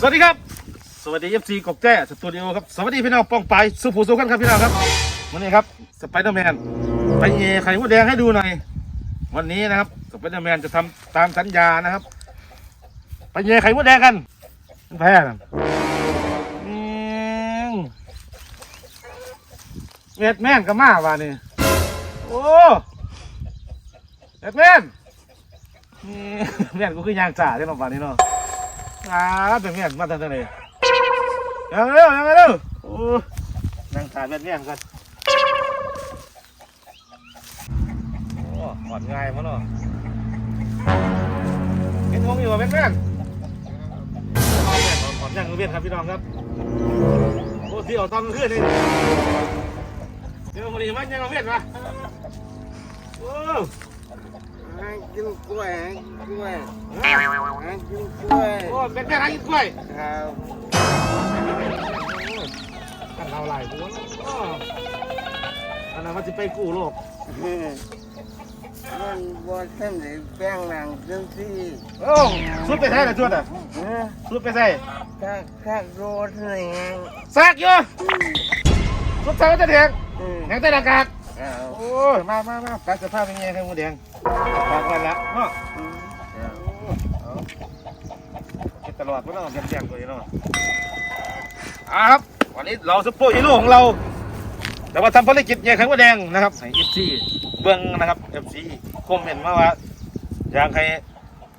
สวัสดีครับ สวัสดีเอฟซีกบแจ้สตูดิโอครับ สวัสดีพี่น้องป้องไปายสุภูสุขันครับพี่น้องครับ วันนี้ครับสไปเดอร์แมนไปเยไข่มดแดงให้ดูหน่อย วันนี้นะครับสไปเดอร์แมนจะทำตามสัญญานะครับ ไปเยไข่มดแดงกันแพ้กันเวียดแมนก็มาว่านี่โอ้เวียดแมนแมนกูคือยางจ่าได้หรอวันนี้เนาะ อ่าเป็นเมียมาทางไหนยังเร็วยังเร็วโอ้นั่งถ่ายเป็นเมียนกันโอ้หอดง่ายมั้งเนาะเห็นงงอยู่ว่าเป็นเมียนหอดเมียนหอดยังเมียนครับพี่น้องครับโอ้ที่เอาตอนกลางคืนนี่เดี๋ยวมาดีมันยังเอาเมียนมาโอ้ ให้กินกล้วยให้กินกล้วยให้กินกล้วยโอ้เป็นเมียนหากินกล้วยครับกันเราหลายตัวโอ้อันนั้นว่าจะไปกู้โลกมันบ่ทันได้แป้งหนังจังซี่โอ้สุดไปใส่ละจวดอะฮะสุดไปใส่ถ้าถ้าโรดนี่แซกอยู่สุดใส่ก็จะแดงอืมแดงแต่หน้ากากครับโอ้ยมามามาการสภาพเป็นไงครับหมูแดง ฝากไว้ละเนาะอืมครับเอาเก็บตลอดก็ต้องเก็บแจ้งตัวนี้เนาะอ่าครับ วันนี้เราซุปเปอร์ฮีโร่ของเรา แต่ว่าทำภารกิจใหญ่ไข่มดแดงนะครับให้เอฟซีเบิ้งนะครับเอฟซีคอมเมนต์มาว่าอยากให้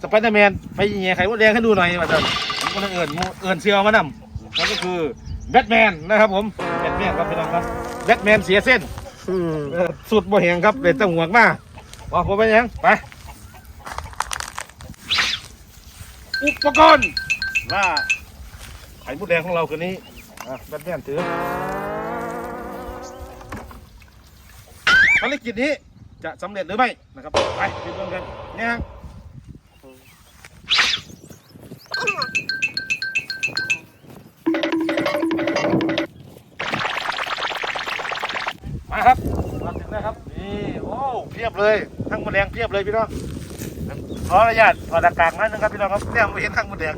สไปเดอร์แมนไปยิงไข่มดแดงให้ดูหน่อยว่าจะผมก็ต้องเอิญเอิญเซียวมานำนั่นก็คือแบทแมนนะครับผมแบทแมนครับพี่น้องครับแบทแมนเสียเส้นอืมเออสุดบ่แหงครับเลยต้องห่วงมา ว่าผมไปยัง ไป อุปกรณ์ว่าไข่มดแดงของเราคืนนี้อะแบทแมนถือภารกิจนี้จะสำเร็จหรือไม่นะครับ ไปไปดูกันเนี่ยครับมาครับมาถึงแล้วครับ นี่ โอ้ เพียบเลยทั้งหมดแดงเพียบเลยพี่น้องขออนุญาตถอดหน้ากากนิดนึงครับพี่น้องครับเนี่ยไม่เห็นทั้งหมดแดง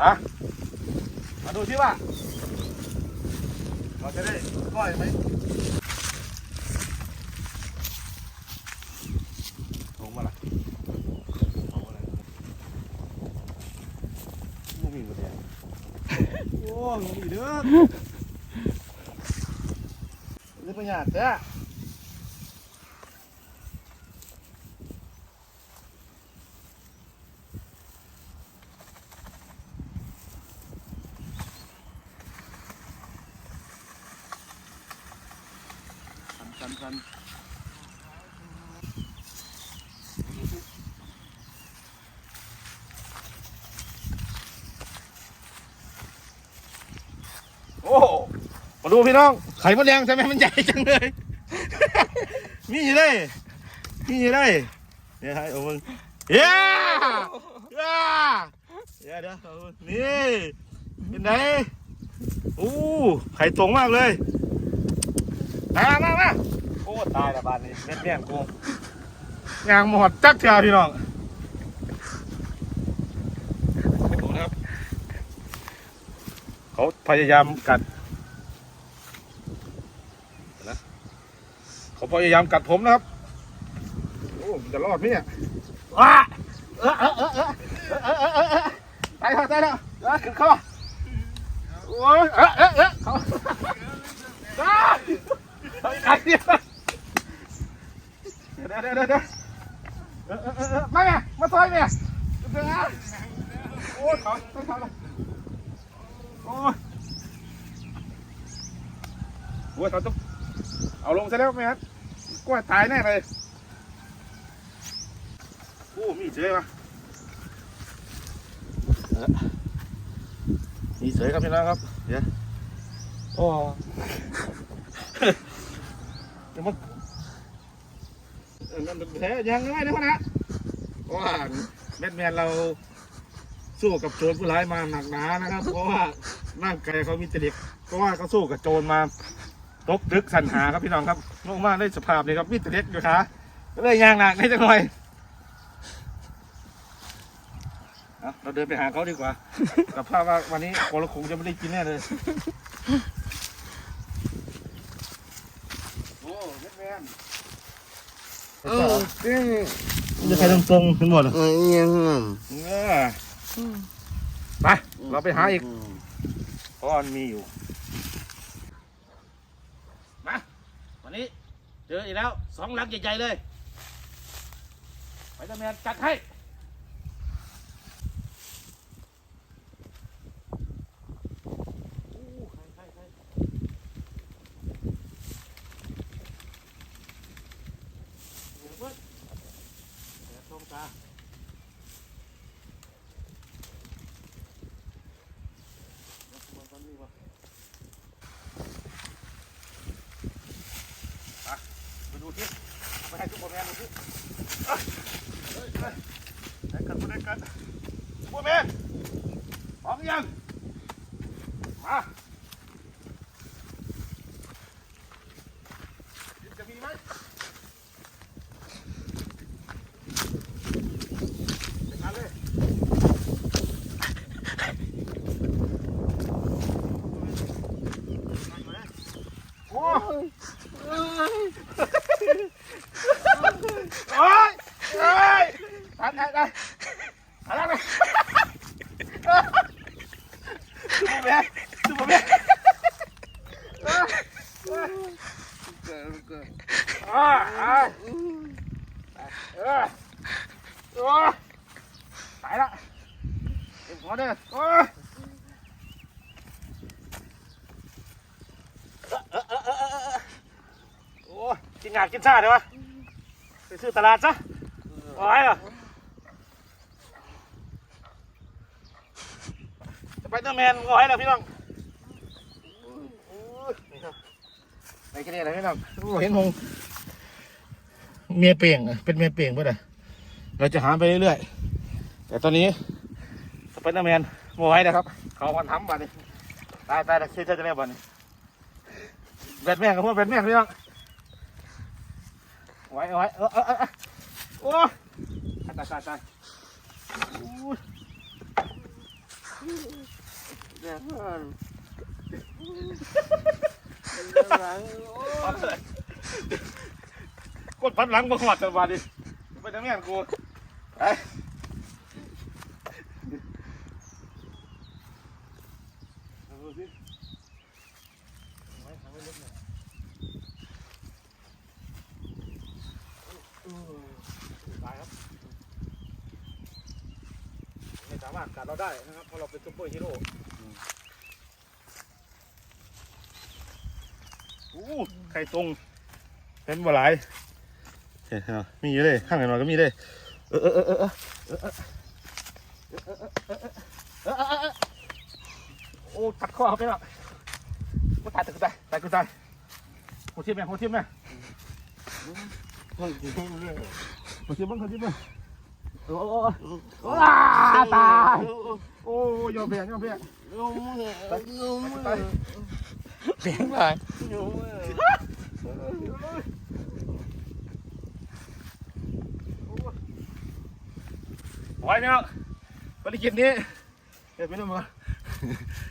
อะมาดูที่ว่าเราจะได้ก้อยไหมลงมาละลงมาละมูมีมดแดงโอ้มูมีเด้อหรือประหยัดเด้ อสันโอ้มาดูพี่น้อง ไข่มดแดงใช่ไหมมันใหญ่จังเลย มีอยู่เลยมีอยู่เลยเดี๋ยวให้เอามึงเย้เย้เดี๋ยวเดี๋ยวเอามึงนี่เป็นไงอู้ไข่ตรงมากเลย มามามา อ้ตายละบานนี้เล่นแย่งกูยางหมดจักเชียวพี่น้องดูนะครับ เขาพยายามกัดเขาพยายามกัดผมนะครับ โอ้มันจะรอดไหมเนี่ยว้าเออเออเออเออเออเออเออเออตายแล้วตายแล้วเออขึ้นคอโอ้ยเออเออเออเขาตายเฮ้ยใครเนี่ยเดี๋ยวเดี๋ยวเดี๋ยวเดี๋ยวเออเออเออเออมาไงมาซอยเนี่ยเดี๋ยวนะโอ้ยเขาต้องทำเลยโอ้ย โอ้ยเขาต้องเอาลงซะแล้วไหมครับกล้วยตายแน่เลยโอ้มีเฉยมาเออมีเฉยครับพี่น้องครับเดี๋ยวโอ้เดี๋ยวมันเออมันแผลยังไงนะพ่อนะเพราะว่าแบทแมนเราสู้กับโจรผู้ร้ายมาหนักหนานะครับ เพราะว่าร่างกายเขามีแต่เด็กเพราะว่าเขาสู้กับโจรมา ตกดึกสันหาครับพี่น้องครับลงมาได้สภาพนี้ครับมีแต่เล็กอยู่ขาก็เลยยางหนักให้จังหน่อยเอาเราเดินไปหาเขาดีกว่า กับภาพว่าวันนี้โคลคงจะไม่ได้กินแน่เลยโอ้เม็ดแมนเออจริงจะใครตรงตรงๆทั้งหมดเออยังไงเออไปเราไปหาอีกเพราะว่ามันมีอยู่ี้ เจออีกแล้วสองหลังใหญ่ๆเลยไปตะเมียนจัดให้ตรงตา บ่แม่นบ่คือเอ้ยเอ้ยเอ้ยได้กันบ่ได้กันบ่แม่นพร้อมยังมา ตายละเอ็มหัวเด้อโอ้ยโอ้ยกินงานกินชาเดี๋ยววะไปซื้อตลาดซะโอ้ยเหรอสไปเดอร์แมนงอยแล้วพี่น้องไปแค่นี้แหละพี่น้องโอ้เห็นหง เมียเปลี่ยงอะเป็นเมียเปลี่ยงป่ะเด้อเราจะหาไปเรื่อยๆแต่ตอนนี้สไปเดอร์แมนงอยนะครับ เขาวันทำบัดนี้ตายตายแล้วชื่อเจ้าจะแม่บัดนี้แบทแมนกับพวกแบทแมนพี่น้องไว้ไว้เออเออเออเออโอ้ยตายตายตายอู้ยเดี๋ยวก่อนหลังโอ้เอาเลย กดพัดหลังมาหอดจังหวะดิไปทางนี้กูไปเอาดูสิเอาไว้เอาไว้ลึกหน่อยอู้ตายครับไม่สามารถกัดเราได้นะครับเพราะเราเป็นซุปเปอร์ฮีโร่อู้ไข่ตรงเป็นบ่หลาย เห็นเหรอมีอยู่เลยข้างไหนมาก็มีเลยเออเออเออเออโอ้ตัดคอเขาไปแล้วกูตายตายกูตายตายกูตายหัวทิ่มไหมหัวทิ่มไหมหัวทิ่มหัวทิ่มหัวทิ่มโอ้โอ้ตายโอ้ยอมแพ้ยอมแพ้ตายตายแพ้เลย ไว้เนี่ยภารกิจนี้เดี๋ยวไม่ต้มา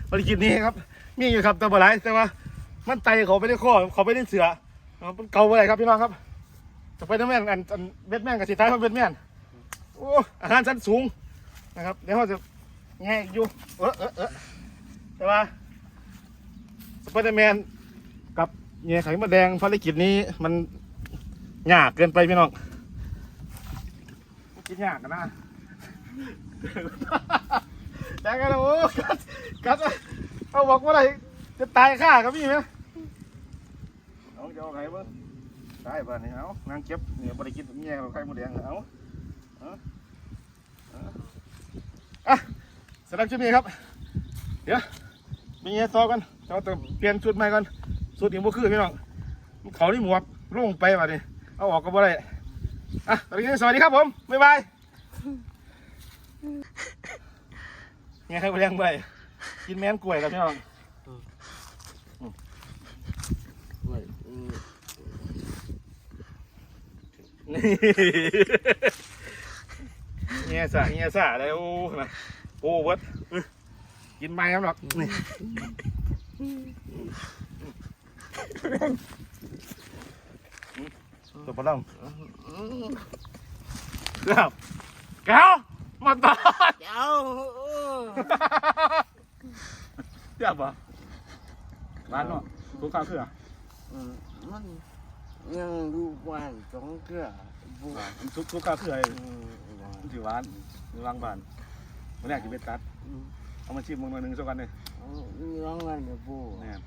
ภารกิจนี้ครับ มีอยู่ครับแต่บ่หลายแต่ว่า มันไตเขาไม่ได้ข้อเขาไม่ได้เสือเอามันเกาอะไรครับพี่น้องครับจะไปน้ำแม่นอันอันเบ็ดแม่นกับสีท้ายมันเบ็ดแม่นโอ้อาหารชั้นสูงนะครับเดี๋ยวเขาจะแง่อยู่เออเออเออแต่ว่าสไปเดอร์แมนกับเงี้ยไข่มดแดงภารกิจนี้มันยากเกินไปพี่น้องกินยากกันนะ จ้งกันแล้วโอ้กัดกัดเอาบอกว่าอะไรจะตายข้ากับพี่ไหมเอาจะเอาไข่เบ้างได้ป่ะนี่เอานางเก็บเนี่ยบริกินเงี้ยเราไข่มดแดงเอาเอาเอาอะสำหรับชุดนี้ครับ เดี๋ยวมีเงี้ยต่อกันเราต้องเปลี่ยนชุดใหม่ก่อนชุดนี้บ่คือพี่น้องเขาที่หมวกลงไปว่ะนี่เอาออกก็บ่ได้อะตอนนี้สวัสดีครับผมบ๊ายบาย เงี้ยไข่มดแดงไปกินแม่นกล้วยครับพี่น้องนี่ไงงี้ยสะเงี้ยสะอะไรโอ้นะโอ้เวิร์ดกินไม่ครับหรอกนี่ตัวปลาล่ำเก้าแก้ว มาตายเจ้าเจ็บปะร้านเนาะทุกข้าวเครือมันยังดูบ้านสองเกลือบุทุกทุกข้าวเครือถือหวานมีวางบานวันแรกกินเบ็ดกัดเอามาชิมมึงหน่อยหนึ่งสักกันเลยร้องกันเดี๋ยวบุเนี่ย